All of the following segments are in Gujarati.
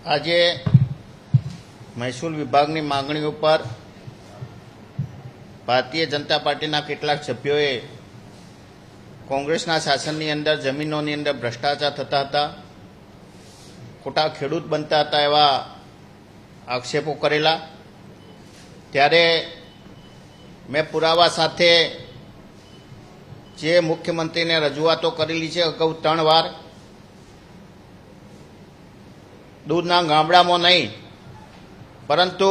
આજે મહેસૂલ વિભાગની માંગણી ઉપર ભારતીય જનતા પાર્ટીના કેટલાક સભ્યોએ કોંગ્રેસના શાસનની અંદર, જમીનોની અંદર ભ્રષ્ટાચાર થતા હતા, ખોટા ખેડૂત બનતા હતા એવા આક્ષેપો કરેલા. ત્યારે મેં પુરાવા સાથે જે મુખ્યમંત્રીને રજૂઆતો કરેલી છે અગાઉ ત્રણ વાર દૂરના ગામડામાં નહીં. પરંતુ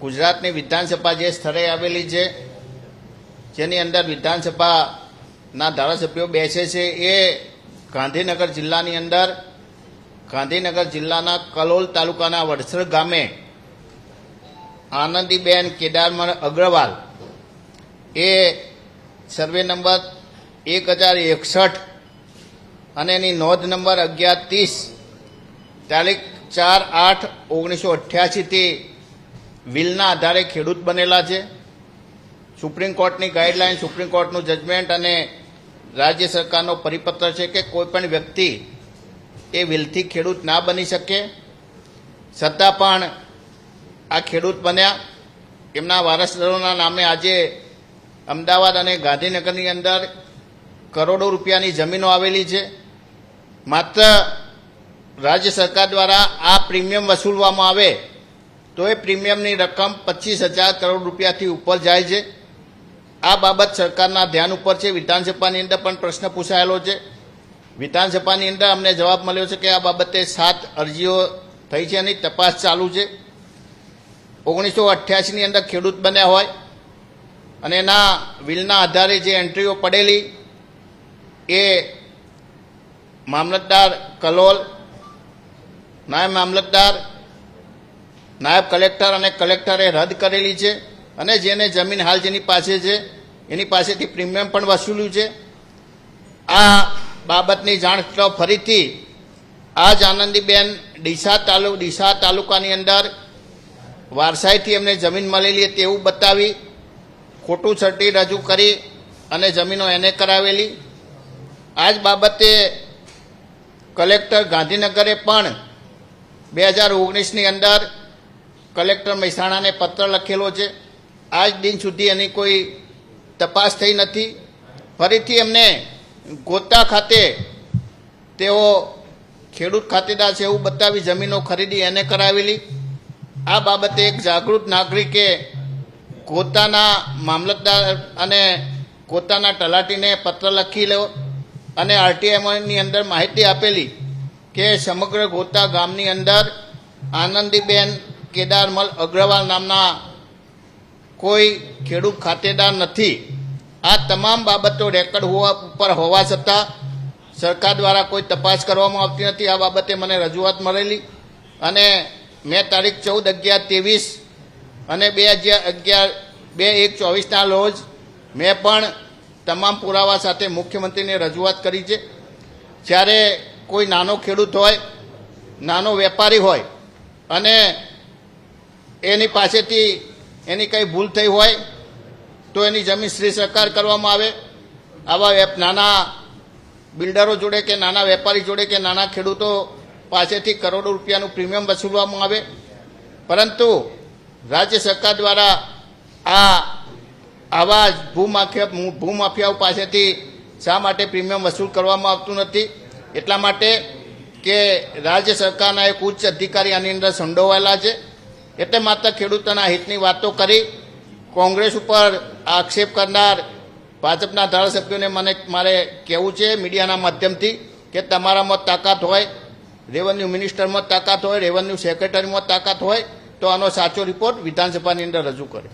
ગુજરાતની વિધાનસભા જે સ્થળે આવેલી છે, જેની અંદર વિધાનસભાના ધારાસભ્યો બેસે છે, એ ગાંધીનગર જિલ્લાની અંદર, ગાંધીનગર જિલ્લાના કલોલ તાલુકાના વડસર ગામે આનંદીબેન કેદારમણ અગ્રવાલ એ સર્વે નંબર એક હજાર એકસઠ અને એની નોંધ નંબર અગિયાર ત્રીસ તારીખ ચાર આઠ ઓગણીસો અઠ્યાસીથી વિલના આધારે ખેડૂત બનેલા છે. સુપ્રીમ કોર્ટની ગાઈડલાઈન, સુપ્રીમ કોર્ટનું જજમેન્ટ અને રાજ્ય સરકારનો પરિપત્ર છે કે કોઈપણ વ્યક્તિ એ વિલથી ખેડૂત ના બની શકે. છતાં પણ આ ખેડૂત બન્યા. એમના વારસદારોના નામે આજે અમદાવાદ અને ગાંધીનગરની અંદર કરોડો રૂપિયાની જમીનો આવેલી છે. માત્ર રાજ્ય સરકાર દ્વારા આ પ્રીમિયમ વસૂલવામાં આવે, તો એ પ્રીમિયમની રકમ પચીસ હજાર કરોડ રૂપિયાથી ઉપર જાય છે. આ બાબત સરકારના ધ્યાન ઉપર છે. વિધાનસભાની અંદર પણ પ્રશ્ન પૂછાયેલો છે. વિધાનસભાની અંદર અમને જવાબ મળ્યો છે કે આ બાબતે સાત અરજીઓ થઈ છે અને તપાસ ચાલુ છે. ઓગણીસો અઠ્યાસીની અંદર ખેડૂત બન્યા હોય અને એના વિલના આધારે જે એન્ટ્રીઓ પડેલી એ મામલતદાર કલોલ નાયબ મામલતદાર, નાયબ કલેક્ટર અને કલેક્ટરે રદ કરેલી છે અને જેને જમીન હાલ જેની પાસે છે, એની પાસેથી પ્રીમિયમ પણ વસૂલ્યું છે. આ બાબતની જાણ ફરીથી આજ આનંદીબેન ડીસા તાલુ, ડીસા તાલુકાની અંદર વારસાઈથી એમને જમીન મળેલી તેવું બતાવી, ખોટું સર્ટી રજૂ કરી અને જમીનો એને કરાવેલી. આ જ બાબતે કલેક્ટર ગાંધીનગરે પણ બે હજાર ઓગણીસની અંદર કલેક્ટર મહેસાણાને પત્ર લખેલો છે. આજ દિન સુધી એની કોઈ તપાસ થઈ નથી. ફરીથી એમને ગોતા ખાતે તેઓ ખેડૂત ખાતેદાર છે એવું બતાવી જમીનો ખરીદી એને કરાવેલી. આ બાબતે એક જાગૃત નાગરિકે ગોતાના મામલતદાર અને ગોતાના તલાટીને પત્ર લખી લો અને આરટીઆઈની અંદર માહિતી આપેલી. કે સમગ્ર ગોતા ગામની અંદર આનંદીબેન કેદારમલ અગ્રવાલ નામના કોઈ ખેડૂત ખાતેદાર નથી. આ તમામ બાબતો રેકર્ડ હોવા ઉપર હોવા છતાં સરકાર દ્વારા કોઈ તપાસ કરવામાં આવતી નથી. આ બાબતે મને રજૂઆત મળેલી અને મેં તારીખ ચૌદ અગિયાર ત્રેવીસ અને બે હજાર અગિયાર બે એક ચોવીસના રોજ મેં પણ તમામ પુરાવા સાથે મુખ્યમંત્રીને રજૂઆત કરી છે. જ્યારે કોઈ નાનો ખેડૂત હોય, નાનો વેપારી હોય, અને એની પાસેથી એની કંઈ ભૂલ થઈ હોય, તો એની જમીન શ્રી સરકાર કરવામાં આવે. આવા નાના બિલ્ડરો જોડે કે નાના વેપારી જોડે કે નાના ખેડૂતો પાસેથી કરોડો રૂપિયાનું પ્રીમિયમ વસૂલવામાં આવે. પરંતુ રાજ્ય સરકાર દ્વારા આ આવા ભૂમાફિયા ભૂમાફિયાઓ પાસેથી શા માટે પ્રીમિયમ વસૂલ કરવામાં આવતું નથી? એટલા માટે કે રાજ્ય સરકારના એક ઉચ્ચ અધિકારી આની અંદર સંડોવાયેલા છે. એટલે માત્ર ખેડૂતોના હિતની વાતો કરી કોંગ્રેસ ઉપર આક્ષેપ કરનાર ભાજપના ધારાસભ્યોને મને મારે કહેવું છે મીડિયાના માધ્યમથી કે તમારામાં તાકાત હોય, રેવન્યુ મિનિસ્ટરમાં તાકાત હોય, રેવન્યુ સેક્રેટરીમાં તાકાત હોય, તો આનો સાચો રિપોર્ટ વિધાનસભાની અંદર રજૂ કરે.